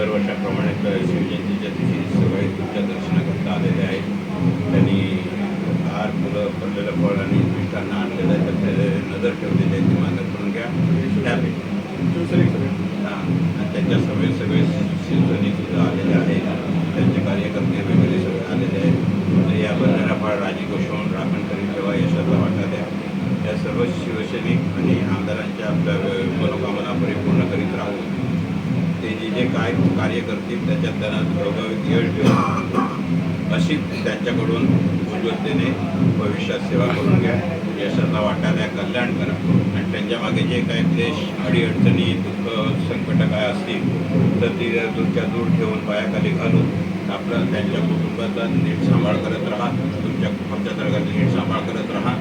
दरवर्षाप्रमाणे तर शिवजयंतीच्या दिवशी सगळे तुमच्या दर्शनाकरता आलेले आहेत. त्यांनी हार फुलं पडलेलं फळ आणि मिष्टांना आणलेलं आहे. तर ते नजर ठेवलेली आहे ती मान्य करून घ्या. त्यापैकी हां आणि त्यांच्या सगळे सगळे शिवसैनिक सुद्धा आलेले आहेत त्यांचे कार्यकर्ते वगैरे सगळे आलेले आहेत तर या बंधनाफाळ राजी घोषवून राखण करीत ठेवा यशाचा वाटा द्या या सर्व शिवसैनिक आणि आमदारांच्या आपल्या मनोकामना परिपूर्ण करीत राहू ते जे काय कार्य करतील त्याच्यात त्यांना प्रभावित यश ठेवून अशी त्यांच्याकडून उज्ज्वलतेने भविष्यात सेवा करून घ्या. यशाचा वाटा द्या कल्याण करा. आणि त्यांच्यामागे जे काही क्लेश अडीअडचणी दुःख संकट काय असतील तर ती तुमच्या दूर ठेवून पायाखाली घालून आपलं त्यांच्या कुटुंबाचा नीट सांभाळ करत राहा. तुमच्या कुटुंबाच्या तर्गाचा नीट सांभाळ करत राहा.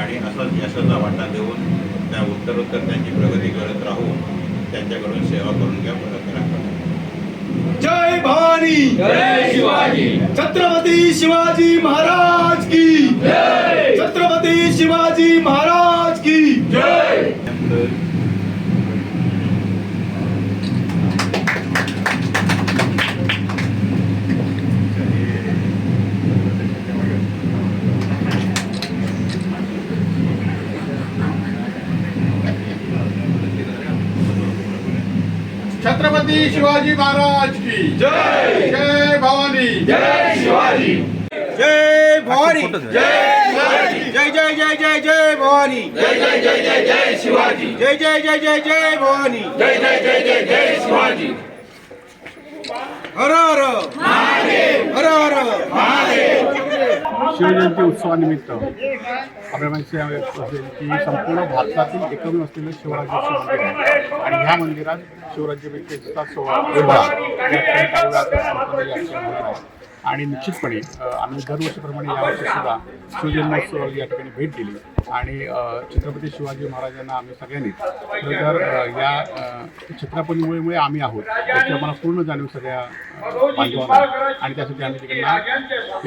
आणि असाच यशाचा वाटा देऊन त्या उत्तरोत्तर त्यांची प्रगती करत राहू. त्यांच्याकडून सेवा करून घ्या परत करा. जय भवानी! जय शिवाजी! छत्रपती शिवाजी महाराज की जय छत्रपती शिवाजी महाराज की जय छत्रपती शिवाजी महाराज की जय जय भवानी जय शिवाजी जय भवानी जय शिवाजी जय जय जय जय जय भवानी जय जय जय जय जय शिवाजी जय जय जय जय जय भवानी जय जय जय जय जय शिवाजी हर हर शिवजयंती उत्सवानिमित्त आपल्या माहिती असेल की संपूर्ण भारतातील एकमेव असलेलं शिवराज्याचं मंदिर आहे आणि ह्या मंदिरात शिवराज्यापैकीचा सोहळा आहे. आणि निश्चितपणे आम्ही दरवर्षीप्रमाणे यावर्षी सुद्धा शिवजन्मोत्सव या ठिकाणी भेट दिली. आणि छत्रपती शिवाजी महाराजांना आम्ही सगळ्यांनी तर या अ, छत्रपतीमुळे आम्ही आहोत याची आम्हाला पूर्ण जाणीव सगळ्या बांधवांना. आणि त्यासाठी आम्ही तिकडे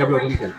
अभिवादन केलं.